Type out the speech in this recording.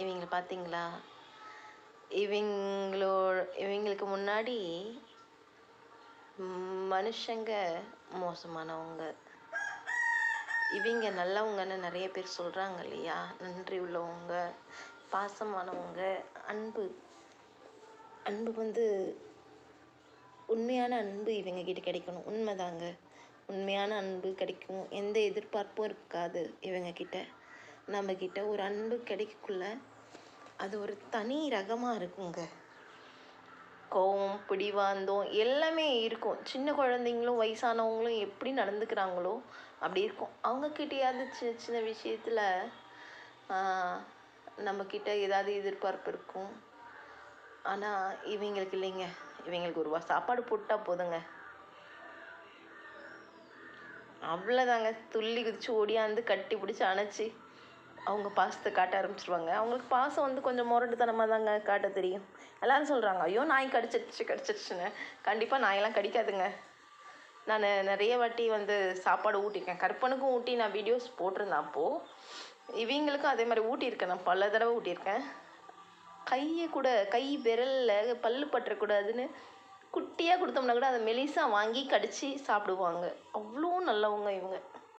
இவங்களை பார்த்தீங்களா இவங்களோ இவங்களுக்கு முன்னாடி மனுஷங்க மோசமானவங்க. இவங்க நல்லவங்கன்னு நிறைய பேர் சொல்கிறாங்க இல்லையா? நன்றி உள்ளவங்க பாசமானவங்க அன்பு. அன்பு வந்து உண்மையான அன்பு இவங்க கிட்ட கிடைக்கணும். உண்மைதாங்க. உண்மையான அன்பு கிடைக்கும். எந்த எதிர்பார்ப்பும் இருக்காது இவங்க கிட்ட. நம்ம ஒரு அன்பு கிடைக்கக்குள்ள அது ஒரு தனி ரகமாக இருக்குங்க. கோவம் பிடிவாந்தம் எல்லாமே இருக்கும். சின்ன குழந்தைங்களும் வயசானவங்களும் எப்படி நடந்துக்கிறாங்களோ அப்படி இருக்கும். அவங்கக்கிட்டேயாவது சின்ன சின்ன விஷயத்தில் நம்மக்கிட்ட ஏதாவது எதிர்பார்ப்பு இருக்கும். ஆனால் இவங்களுக்கு இல்லைங்க. இவங்களுக்கு ஒரு வா- சாப்பாடு போட்டால் போதுங்க. அவ்வளோதாங்க துள்ளி குதிச்சு ஓடியாந்து கட்டி பிடிச்சி அணைச்சி அவங்க பாசத்தை காட்ட ஆரம்பிச்சிருவாங்க. அவங்களுக்கு பாசம் வந்து கொஞ்சம் முரட்டுத்தனமாக தாங்க காட்ட தெரியும். எல்லாரும் சொல்கிறாங்க ஐயோ நாய் கடிச்சிருச்சு கடிச்சிருச்சுன்னு. கண்டிப்பாக நாயெல்லாம் கடிக்காதுங்க. நான் நிறைய வாட்டி வந்து சாப்பாடு ஊட்டியிருக்கேன். கற்பனுக்கும் ஊட்டி நான் வீடியோஸ் போட்டிருந்தேன் அப்போது இவங்களுக்கும் அதே மாதிரி ஊட்டியிருக்கேன். நான் பல தடவை ஊட்டியிருக்கேன். கையை கூட கை விரலில் பல்லு பற்றக்கூடாதுன்னு குட்டியாக கொடுத்தோம்னா கூட அதை மெலிசாக வாங்கி கடித்து சாப்பிடுவாங்க. அவ்வளோ நல்லவங்க இவங்க.